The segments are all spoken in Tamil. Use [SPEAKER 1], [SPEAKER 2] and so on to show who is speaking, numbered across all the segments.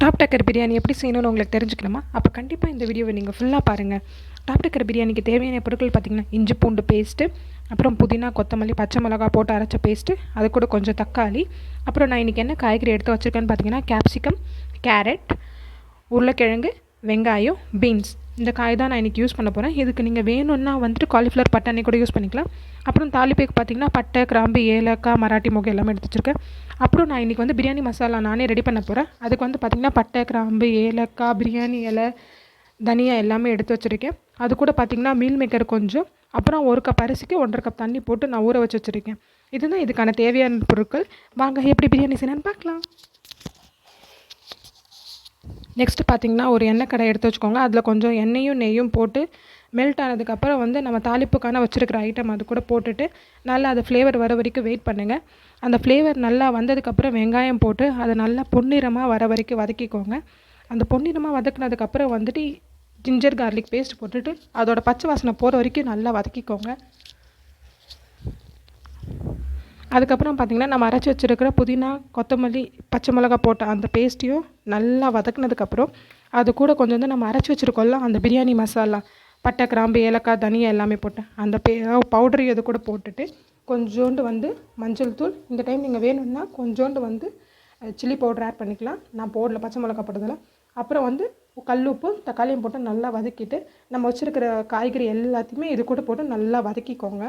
[SPEAKER 1] டாப் டக்கர் பிரியாணி எப்படி செய்யணும்னு உங்களுக்கு தெரிஞ்சுக்கணுமா? அப்போ கண்டிப்பாக இந்த வீடியோவை நீங்கள் ஃபுல்லாக பாருங்கள் டாப் டக்கர் பிரியாணிக்கு தேவையான பொருட்கள் பார்த்திங்கன்னா இஞ்சி பூண்டு பேஸ்ட்டு அப்புறம் புதினா கொத்தமல்லி பச்சை மிளகா போட்டு அரைச்ச பேஸ்ட்டு அது கூட கொஞ்சம் தக்காளி. அப்புறம் நான் இன்றைக்கி என்ன காய்கறி எடுத்து வச்சுருக்கேன்னு பார்த்தீங்கன்னா கேப்சிகம் கேரட் உருளைக்கிழங்கு வெங்காயம் பீன்ஸ் இந்த காய் தான் நான் இன்றைக்கி யூஸ் பண்ண போகிறேன் இதுக்கு நீங்கள் வேணும்னா வந்துட்டு காலிஃப்ளவர் பட்டாணி கூட யூஸ் பண்ணிக்கலாம். அப்புறம் தாலிப்பேக்கு பார்த்தீங்கன்னா பட்டை கிராம்பு ஏலக்காய் மராட்டி மொகை எல்லாமே எடுத்து வச்சுருக்கேன். அப்புறம் நான் இன்றைக்கி வந்து பிரியாணி மசாலா நானே ரெடி பண்ண போகிறேன் அதுக்கு வந்து பார்த்திங்கன்னா பட்டை கிராம்பு ஏலக்காய் பிரியாணி இலை தனியா எல்லாமே எடுத்து வச்சுருக்கேன். அது கூட பார்த்திங்கன்னா மீல் மேக்கர் கொஞ்சம். அப்புறம் ஒரு கப் அரிசிக்கு ஒன்றரை கப் தண்ணி போட்டு நான் ஊற வச்சு வச்சுருக்கேன். இதுதான் இதுக்கான தேவையான பொருட்கள். வாங்க எப்படி பிரியாணி செய்யணும்னு பார்க்கலாம். நெக்ஸ்ட்டு பார்த்தீங்கன்னா ஒரு எண்ணெய் கடை எடுத்து வச்சுக்கோங்க. அதில் கொஞ்சம் எண்ணெயும் நெய்யும் போட்டு மெல்ட் ஆனதுக்கப்புறம் வந்து நம்ம தாளிப்புக்கான வச்சுருக்கிற ஐட்டம் அது கூட போட்டுட்டு நல்லா அது ஃப்ளேவர் வர வரைக்கும் வெயிட் பண்ணுங்கள் அந்த ஃப்ளேவர் நல்லா வந்ததுக்கப்புறம் வெங்காயம் போட்டு அதை நல்லா பொன்னிறமாக வர வரைக்கும் வதக்கிக்கோங்க. அந்த பொன்னிறமாக வதக்குனதுக்கப்புறம் வந்துட்டு ஜிஞ்சர் கார்லிக் பேஸ்ட் போட்டுட்டு அதோட பச்சை வாசனை போகிற வரைக்கும் நல்லா வதக்கிக்கோங்க. அதுக்கப்புறம் பார்த்திங்கன்னா நம்ம அரைச்சி வச்சுருக்கிற புதினா கொத்தமல்லி பச்சை மிளகா போட்ட அந்த பேஸ்ட்டையும் நல்லா வதக்குனதுக்கப்புறம் அது கூட கொஞ்சம் வந்து நம்ம அரைச்சி வச்சுருக்கோம்ல அந்த பிரியாணி மசாலா பட்டை கிராம்பு ஏலக்காய் தனியா எல்லாமே போட்டேன் அந்த பே பவுடர் இது கூட போட்டுட்டு கொஞ்சோண்டு வந்து மஞ்சள் தூள் இந்த டைம் நீங்கள் வேணும்னா கொஞ்சோண்டு வந்து சில்லி பவுடர் ஆட் பண்ணிக்கலாம். நான் போடல பச்சை மிளகா போட்டதில். அப்புறம் வந்து கல் உப்பு தக்காளியும் போட்டு நல்லா வதக்கிட்டு நம்ம வச்சுருக்கிற காய்கறி எல்லாத்தையுமே இது கூட போட்டு நல்லா வதக்கிக்கோங்க.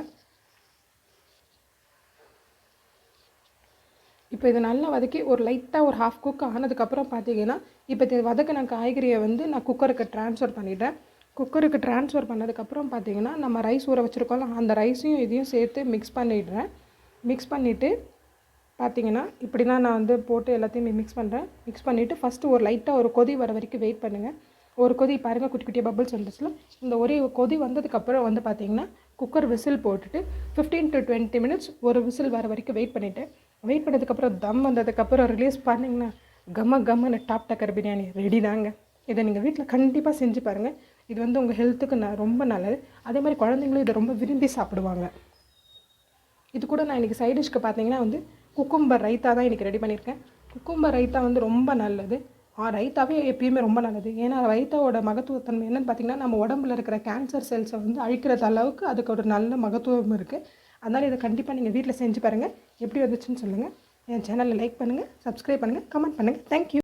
[SPEAKER 1] இப்போ இது நல்லா வதக்கி ஒரு லைட்டாக ஒரு ஹாஃப் குக் ஆனதுக்கப்புறம் பார்த்தீங்கன்னா இப்போ இது வதக்கின காய்கறியை வந்து நான் குக்கருக்கு ட்ரான்ஸ்ஃபர் பண்ணிட்டேன். குக்கருக்கு ட்ரான்ஸ்ஃபர் பண்ணதுக்கப்புறம் பார்த்தீங்கன்னா நம்ம ரைஸ் ஊற வச்சுருக்கோம்ல அந்த ரைஸையும் இதையும் சேர்த்து மிக்ஸ் பண்ணிடுறேன். மிக்ஸ் பண்ணிவிட்டு பார்த்தீங்கன்னா இப்படி தான் நான் வந்து போட்டு எல்லாத்தையும் மிக்ஸ் பண்ணுறேன் மிக்ஸ் பண்ணிவிட்டு ஃபஸ்ட்டு ஒரு லைட்டாக ஒரு கொதி வர வரைக்கும் வெயிட் பண்ணுங்கள் ஒரு கொதி பாருங்கள் குட்டி குட்டியாக பபிள்ஸ் வந்துச்சுல. இந்த ஒரே கொதி வந்ததுக்கப்புறம் வந்து பார்த்திங்கன்னா குக்கர் விசில் போட்டுட்டு ஃபிஃப்டீன் டு டுவெண்ட்டி மினிட்ஸ் ஒரு விசில் வர வரைக்கும் வெயிட் பண்ணிவிட்டேன் வெயிட் பண்ணதுக்கப்புறம் தம் வந்ததுக்கப்புறம் ரிலீஸ் பண்ணிங்கன்னா கம்ம கம்மன்னு டாப் டக்கர் பிரியாணி ரெடி தாங்க. இதை நீங்கள் வீட்டில் கண்டிப்பாக செஞ்சு பாருங்கள் இது வந்து உங்கள் ஹெல்த்துக்கு ந ரொம்ப நல்லது. அதே மாதிரி குழந்தைங்களும் இதை ரொம்ப விரும்பி சாப்பிடுவாங்க. இது கூட நான் இன்றைக்கி சைட் டிஷ்க்கு பார்த்தீங்கன்னா வந்து குக்கும்பர் ரைத்தா தான் இன்றைக்கி ரெடி பண்ணியிருக்கேன் குக்கும்பர் ரைத்தா வந்து ரொம்ப நல்லது. ரைத்தாவே எப்பயுமே ரொம்ப நல்லது. ஏன்னா ரைத்தாவோட மகத்துவத்தன்மை என்னென்னு பார்த்தீங்கன்னா நம்ம உடம்புல இருக்கிற கேன்சர் செல்ஸை வந்து அழிக்கிறது அளவுக்கு அதுக்கு ஒரு நல்ல மகத்துவம் இருக்குது அதனால் இதை கண்டிப்பாக நீங்கள் வீட்டில் செஞ்சு பாருங்கள் எப்படி வந்துச்சுன்னு சொல்லுங்கள் என் சேனலை லைக் பண்ணுங்கள் சப்ஸ்கிரைப் பண்ணுங்கள் கமெண்ட் பண்ணுங்கள் தேங்க்யூ